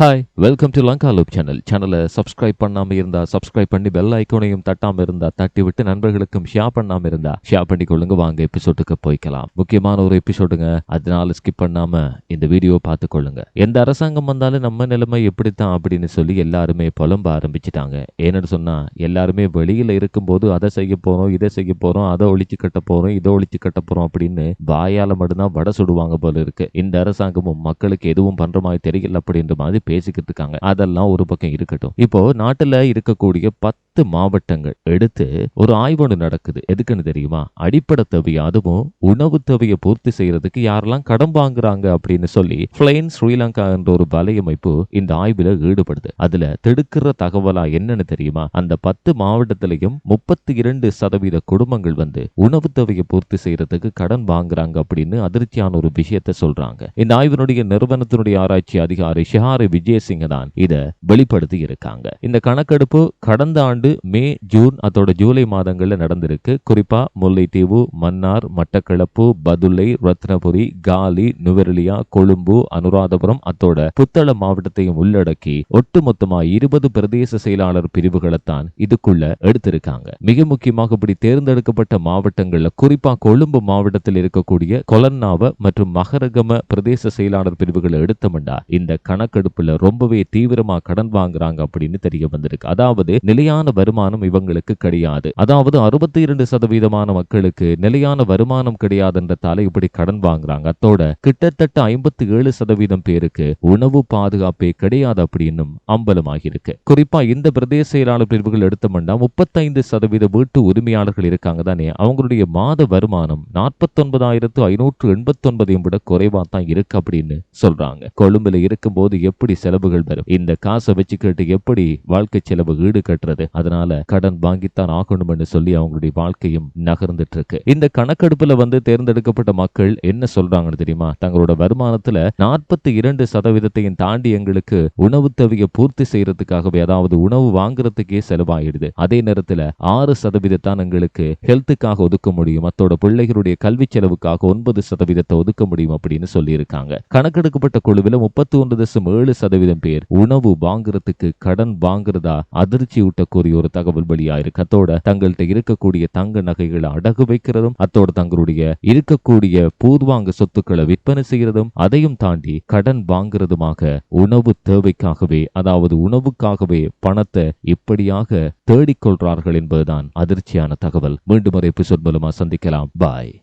Hi welcome to Lanka loop channel சேனலை subscribe பண்ணாமல் இருந்தா சப்ஸ்கிரைப் பண்ணி பெல் ஐக்கோனையும் தட்டாமல் இருந்தா தட்டி விட்டு நண்பர்களுக்கும் ஷேர் பண்ணாமல் இருந்தா ஷேர் பண்ணி கொள்ளுங்க. வாங்க எபிசோடுக்கு போய்க்கலாம். முக்கியமான ஒரு எபிசோடுங்க அதனால ஸ்கிப் பண்ணாம இந்த வீடியோ பார்த்து கொள்ளுங்க. எந்த அரசாங்கம் வந்தாலும் நம்ம நிலைமை எப்படித்தான் அப்படின்னு சொல்லி எல்லாருமே புலம்ப ஆரம்பிச்சிட்டாங்க. ஏன்னு சொன்னா எல்லாருமே வெளியில இருக்கும்போது அதை செய்ய போறோம் இதை செய்ய போறோம் அதை ஒழிச்சு கட்ட போறோம் இதை ஒழிச்சு கட்ட போறோம் அப்படின்னு வாயால மட்டும்தான் வடை சுடுவாங்க போல இருக்கு. இந்த அரசாங்கமும் மக்களுக்கு எதுவும் பண்ற மாதிரி தெரியல அப்படின்ற மாதிரி பேசிக்கிட்டு இருக்காங்க அதெல்லாம் ஒரு பக்கம் இருக்கட்டும். இப்போ நாட்டுல இருக்கக்கூடிய பத்து மாவட்டங்கள் எடுத்து ஒரு ஆய்வு நடக்குது. எதுக்குன்னு தெரியுமா? அடிப்படை தேவை அதுவும் உணவு தேவையை பூர்த்தி செய்யறதுக்கு யாரெல்லாம் கடன் வாங்குறாங்க அப்படின்னு சொல்லி பிளைன் ஸ்ரீலங்கா என்ற ஒரு வலையமைப்பு இந்த ஆய்வுல ஈடுபடுது. அதுல தெடுக்கிற தகவலா என்னன்னு தெரியுமா? அந்த பத்து மாவட்டத்திலையும் முப்பத்தி இரண்டு சதவீத குடும்பங்கள் வந்து உணவு தேவையை பூர்த்தி செய்யறதுக்கு கடன் வாங்குறாங்க அப்படின்னு அதிர்ச்சியான ஒரு விஷயத்தை சொல்றாங்க. இந்த ஆய்வினுடைய நிறுவனத்தினுடைய ஆராய்ச்சி அதிகாரி ஷஹாரி விஜயசிங்க தான் இதை வெளிப்படுத்தி இருக்காங்க இந்த கணக்கெடுப்பு கடந்த ஆண்டு மே ஜூன் அதோட ஜூலை மாதங்கள்ல நடந்திருக்கு. குறிப்பா முல்லைத்தீவு மன்னார் மட்டக்களப்பு பதுளை ரத்னபுரி காலி நுவரெலியா கொழும்பு அனுராதபுரம் அத்தோட புத்தள மாவட்டத்தையும் உள்ளடக்கி ஒட்டுமொத்தமா இருபது பிரதேச செயலாளர் பிரிவுகளைத்தான் இதுக்குள்ள எடுத்திருக்காங்க. மிக முக்கியமாக இப்படி தேர்ந்தெடுக்கப்பட்ட மாவட்டங்கள்ல குறிப்பா கொழும்பு மாவட்டத்தில் இருக்கக்கூடிய கொலன்னாவ மற்றும் மகரகம பிரதேச செயலாளர் பிரிவுகளை எடுத்தோம்டா இந்த கணக்கெடுப்புல ரொம்பவே தீவிரமா கடன் வாங்குறாங்க அப்படின்னு தெரிய வந்திருக்கு. அதாவது நிலையான வருமானம் இவங்களுக்கு கிடையாது. அதாவது அறுபத்தி இரண்டு சதவீதமான மக்களுக்கு நிலையான வருமானம் கிடையாதுன்றதால இப்படி கடன் வாங்குறாங்க. அத்தோட கிட்டத்தட்ட ஐம்பத்தி ஏழு சதவீதம் பேருக்கு உணவு பாதுகாப்பே கிடையாது அப்படின்னும் அம்பலமாகி இருக்கு. குறிப்பா இந்த பிரதேச செயலாளர் பிரிவுகள் எடுத்தோம்னா முப்பத்தைந்து சதவீத வீட்டு உரிமையாளர்கள் இருக்காங்க தானே. அவங்களுடைய மாத வருமானம் நாற்பத்தொன்பதாயிரத்து ஐநூற்று எண்பத்தி ஒன்பதையும் விட குறைவா தான் இருக்கு அப்படின்னு சொல்றாங்க. கொழும்புல இருக்கும்போது எப்படி செலவுகள் வரும். இந்த காசை வச்சுக்கிட்டு எப்படி வாழ்க்கை செலவு ஈடு கட்டுறது? அதனால கடன் வாங்கித்தான் ஆகணும்னு சொல்லி அவங்களுடைய வாழ்க்கையும் நகர்ந்துட்டு இருக்கு இந்த கணக்கெடுப்புல வந்து தேர்ந்தெடுக்கப்பட்ட மக்கள் என்ன சொல்றாங்கன்னு தெரியுமா? தங்களோட வருமானத்துல நாற்பத்தி இரண்டு சதவீதத்தையும் தாண்டி எங்களுக்கு உணவு தேவையை பூர்த்தி செய்யறதுக்காகவே அதாவது உணவு வாங்குறதுக்கே செலவாயிடுது. அதே நேரத்துல ஆறு சதவீதத்தான் எங்களுக்கு ஹெல்த்துக்காக ஒதுக்க முடியும். அத்தோட பிள்ளைகளுடைய கல்வி செலவுக்காக ஒன்பது சதவீதத்தை ஒதுக்க முடியும் அப்படின்னு சொல்லி இருக்காங்க கணக்கெடுக்கப்பட்ட குழுவில் முப்பத்தி ஒன்று தசம் ஏழு சதவீதம் பேர் உணவு வாங்குறதுக்கு கடன் வாங்குறதா அதிர்ச்சி ஊட்டக்கூடிய ஒரு தகவல் வெளியாயிருக்கு அத்தோட தங்கள்கிட்ட இருக்கக்கூடிய தங்க நகைகளை அடகு வைக்கிறதும் அத்தோட தங்களுடைய இருக்கக்கூடிய பூர்வாங்க சொத்துக்களை விற்பனை செய்யறதும் அதையும் தாண்டி கடன் வாங்குறதுமாக உணவு தேவைக்காகவே அதாவது உணவுக்காகவே பணத்தை இப்படியாக தேடிக்கொள்றார்கள் என்பதுதான் அதிர்ச்சியான தகவல். மீண்டும் ஒரு எபிசோட் மூலமா சந்திக்கலாம். பாய்.